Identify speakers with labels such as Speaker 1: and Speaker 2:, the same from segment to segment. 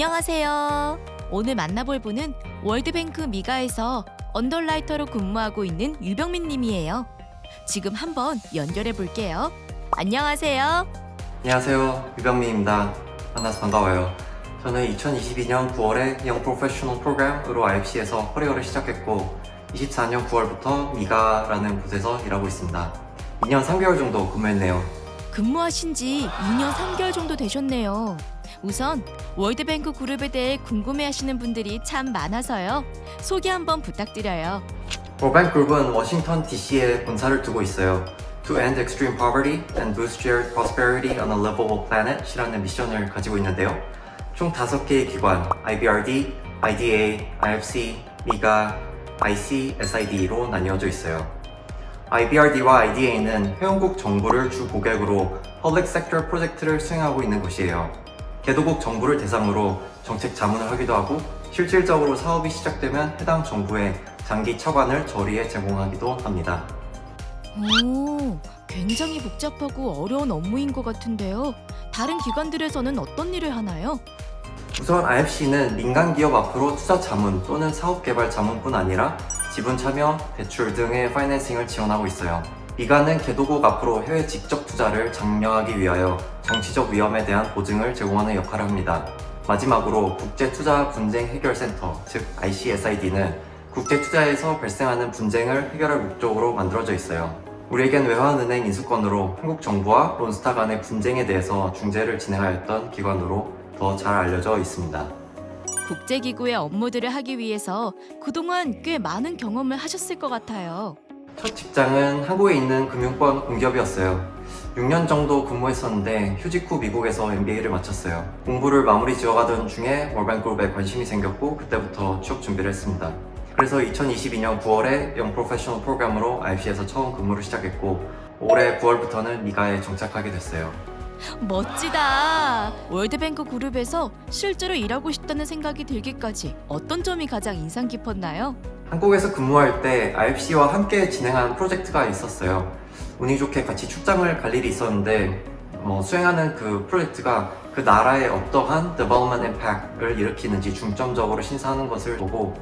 Speaker 1: 안녕하세요. 오늘 만나볼 분은 월드뱅크 미가에서 언더라이터로 근무하고 있는 유병민 님이에요. 지금 한번 연결해 볼게요. 안녕하세요.
Speaker 2: 안녕하세요. 유병민입니다. 만나서 반가워요. 저는 2022년 9월에 영 프로페셔널 프로그램으로 IFC에서 커리어를 시작했고 24년 9월부터 미가라는 곳에서 일하고 있습니다. 2년 3개월 정도 근무했네요.
Speaker 1: 근무하신 지 2년 3개월 정도 되셨네요. 우선 월드뱅크 그룹에 대해 궁금해하시는 분들이 참 많아서요. 소개 한번 부탁드려요.
Speaker 2: 월뱅크 그룹은 워싱턴 DC에 본사를 두고 있어요. To end extreme poverty and boost shared prosperity on a livable planet이라는 미션을 가지고 있는데요. 총 5개의 기관 IBRD, IDA, IFC, 미가, IC, SID로 나뉘어져 있어요. IBRD와 IDA는 회원국 정부를 주 고객으로 Public Sector 프로젝트를 수행하고 있는 곳이에요. 개도국 정부를 대상으로 정책 자문을 하기도 하고 실질적으로 사업이 시작되면 해당 정부에 장기 처관을 저리에 제공하기도 합니다.
Speaker 1: 오, 굉장히 복잡하고 어려운 업무인 것 같은데요. 다른 기관들에서는 어떤 일을 하나요?
Speaker 2: 우선 IFC는 민간 기업 앞으로 투자 자문 또는 사업 개발 자문뿐 아니라 지분 참여, 대출 등의 파이낸싱을 지원하고 있어요. 미가는 개도국 앞으로 해외 직접 투자를 장려하기 위하여 정치적 위험에 대한 보증을 제공하는 역할을 합니다. 마지막으로 국제 투자 분쟁 해결 센터, 즉 ICSID는 국제 투자에서 발생하는 분쟁을 해결할 목적으로 만들어져 있어요. 우리에겐 외환은행 인수권으로 한국 정부와 론스타 간의 분쟁에 대해서 중재를 진행하였던 기관으로 더 잘 알려져 있습니다.
Speaker 1: 국제기구의 업무들을 하기 위해서 그동안 꽤 많은 경험을 하셨을 것 같아요.
Speaker 2: 첫 직장은 한국에 있는 금융권 공기업이었어요. 6년 정도 근무했었는데 휴직 후 미국에서 MBA를 마쳤어요. 공부를 마무리 지어가던 중에 월반그룹에 관심이 생겼고 그때부터 취업 준비를 했습니다. 그래서 2022년 9월에 영 프로페셔널 프로그램으로 IFC에서 처음 근무를 시작했고 올해 9월부터는 미가에 정착하게 됐어요.
Speaker 1: 멋지다. 월드뱅크 그룹에서 실제로 일하고 싶다는 생각이 들기까지 어떤 점이 가장 인상 깊었나요?
Speaker 2: 한국에서 근무할 때 IFC와 함께 진행한 프로젝트가 있었어요. 운이 좋게 같이 출장을 갈 일이 있었는데 뭐 수행하는 그 프로젝트가 그 나라의 어떠한 development impact을 일으키는지 중점적으로 심사하는 것을 보고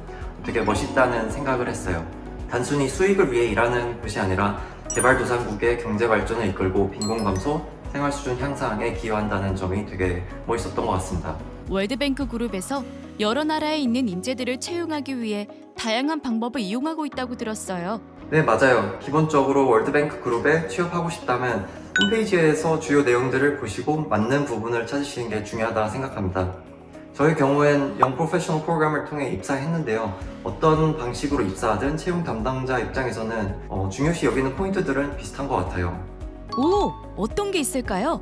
Speaker 2: 되게 멋있다는 생각을 했어요. 단순히 수익을 위해 일하는 것이 아니라 개발도상국의 경제 발전을 이끌고 빈곤 감소, 생활 수준 향상에 기여한다는 점이 되게 멋있었던 것 같습니다.
Speaker 1: 월드뱅크 그룹에서 여러 나라에 있는 인재들을 채용하기 위해 다양한 방법을 이용하고 있다고 들었어요.
Speaker 2: 네, 맞아요. 기본적으로 월드뱅크 그룹에 취업하고 싶다면 홈페이지에서 주요 내용들을 보시고 맞는 부분을 찾으시는 게 중요하다 생각합니다. 저희 경우엔 영 프로페셔널 프로그램을 통해 입사했는데요. 어떤 방식으로 입사하든 채용 담당자 입장에서는 어, 중요시 여기는 포인트들은 비슷한 것 같아요.
Speaker 1: 오, 어떤 게 있을까요?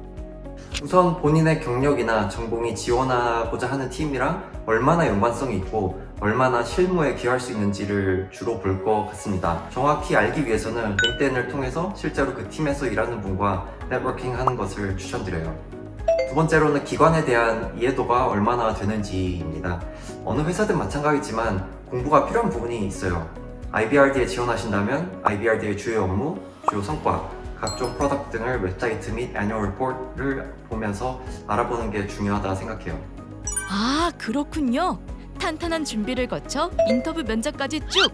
Speaker 2: 우선 본인의 경력이나 전공이 지원하고자 하는 팀이랑 얼마나 연관성이 있고 얼마나 실무에 기여할 수 있는지를 주로 볼 것 같습니다. 정확히 알기 위해서는 링크드인을 통해서 실제로 그 팀에서 일하는 분과 네트워킹 하는 것을 추천드려요. 두 번째로는 기관에 대한 이해도가 얼마나 되는지입니다. 어느 회사든 마찬가지지만 공부가 필요한 부분이 있어요. IBRD에 지원하신다면 IBRD의 주요 업무, 주요 성과, 각종 프로덕트 등을 웹사이트 및 애니얼 리포트를 보면서 알아보는 게 중요하다 생각해요.
Speaker 1: 아, 그렇군요. 탄탄한 준비를 거쳐 인터뷰 면접까지 쭉.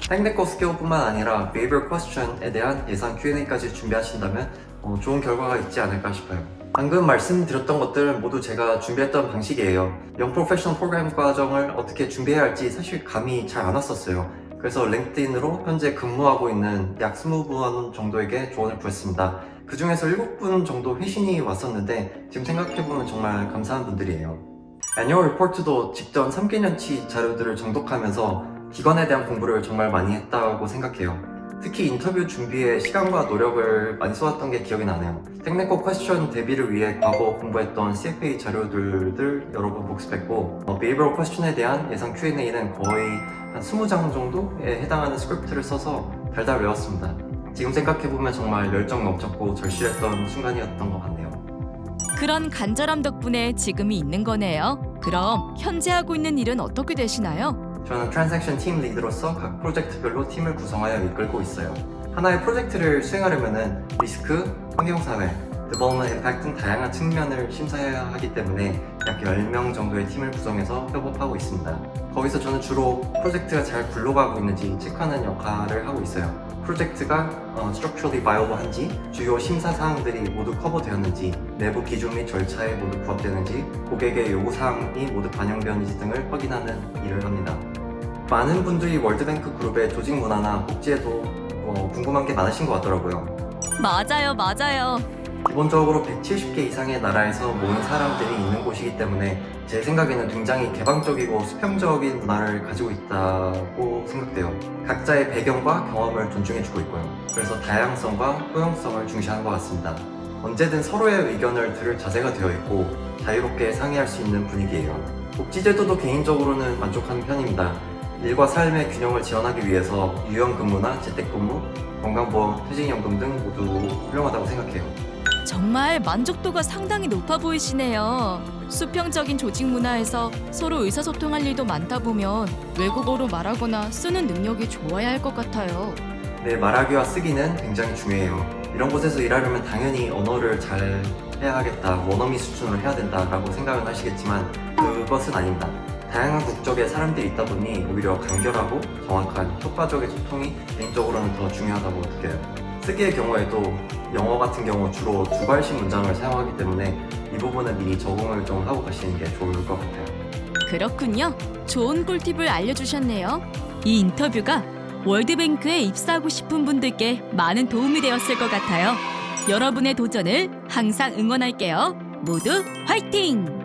Speaker 2: technical skill뿐만 아니라 behavior question에 대한 예상 Q&A까지 준비하신다면 어, 좋은 결과가 있지 않을까 싶어요. 방금 말씀드렸던 것들은 모두 제가 준비했던 방식이에요. 영 프로페셔널 프로그램 과정을 어떻게 준비해야 할지 사실 감이 잘 안 왔었어요. 그래서 링크드인으로 현재 근무하고 있는 약 20분 정도에게 조언을 구했습니다. 그 중에서 7분 정도 회신이 왔었는데 지금 생각해보면 정말 감사한 분들이에요. 애니얼 리포트도 직전 3개년치 자료들을 정독하면서 기관에 대한 공부를 정말 많이 했다고 생각해요. 특히 인터뷰 준비에 시간과 노력을 많이 쏟았던 게 기억이 나네요. 테크니컬 퀘스천 대비를 위해 과거 공부했던 CFA 자료들을 여러 번 복습했고 어, 비헤이버럴 퀘스천에 대한 예상 Q&A는 거의 한 20장 정도에 해당하는 스크립트를 써서 달달 외웠습니다. 지금 생각해보면 정말 열정 넘쳤고 절실했던 순간이었던 것 같네요.
Speaker 1: 그런 간절함 덕분에 지금이 있는 거네요. 그럼 현재 하고 있는 일은 어떻게 되시나요?
Speaker 2: 저는 트랜잭션 팀 리드로서 각 프로젝트별로 팀을 구성하여 이끌고 있어요. 하나의 프로젝트를 수행하려면 리스크, 환경사회, Development Impact 등 다양한 측면을 심사해야 하기 때문에 약 10명 정도의 팀을 구성해서 협업하고 있습니다. 거기서 저는 주로 프로젝트가 잘 굴러가고 있는지 체크하는 역할을 하고 있어요. 프로젝트가 어, structurally viable한지, 주요 심사 사항들이 모두 커버되었는지, 내부 기준 및 절차에 모두 부합되는지, 고객의 요구 사항이 모두 반영되었는지 등을 확인하는 일을 합니다. 많은 분들이 월드뱅크 그룹의 조직 문화나 복지에도 어, 궁금한 게 많으신 것 같더라고요.
Speaker 1: 맞아요, 맞아요.
Speaker 2: 기본적으로 170개 이상의 나라에서 모인 사람들이 있는 곳이기 때문에 제 생각에는 굉장히 개방적이고 수평적인 문화를 가지고 있다고 생각돼요. 각자의 배경과 경험을 존중해주고 있고요. 그래서 다양성과 포용성을 중시하는 것 같습니다. 언제든 서로의 의견을 들을 자세가 되어 있고 자유롭게 상의할 수 있는 분위기예요. 복지제도도 개인적으로는 만족하는 편입니다. 일과 삶의 균형을 지원하기 위해서 유연근무나 재택근무, 건강보험, 퇴직연금 등 모두 훌륭하다고 생각해요.
Speaker 1: 정말 만족도가 상당히 높아 보이시네요. 수평적인 조직 문화에서 서로 의사소통할 일도 많다 보면 외국어로 말하거나 쓰는 능력이 좋아야 할 것 같아요.
Speaker 2: 네, 말하기와 쓰기는 굉장히 중요해요. 이런 곳에서 일하려면 당연히 언어를 잘 해야 하겠다, 원어민 수준으로 해야 된다라고 생각은 하시겠지만 그것은 아닙니다. 다양한 국적의 사람들이 있다 보니 오히려 간결하고 정확한 효과적인 소통이 개인적으로는 더 중요하다고 느껴요. 쓰기의 경우에도 영어 같은 경우 주로 두 발씩 문장을 사용하기 때문에 이 부분은 미리 적응을 좀 하고 가시는 게 좋을 것 같아요.
Speaker 1: 그렇군요. 좋은 꿀팁을 알려주셨네요. 이 인터뷰가 월드뱅크에 입사하고 싶은 분들께 많은 도움이 되었을 것 같아요. 여러분의 도전을 항상 응원할게요. 모두 화이팅!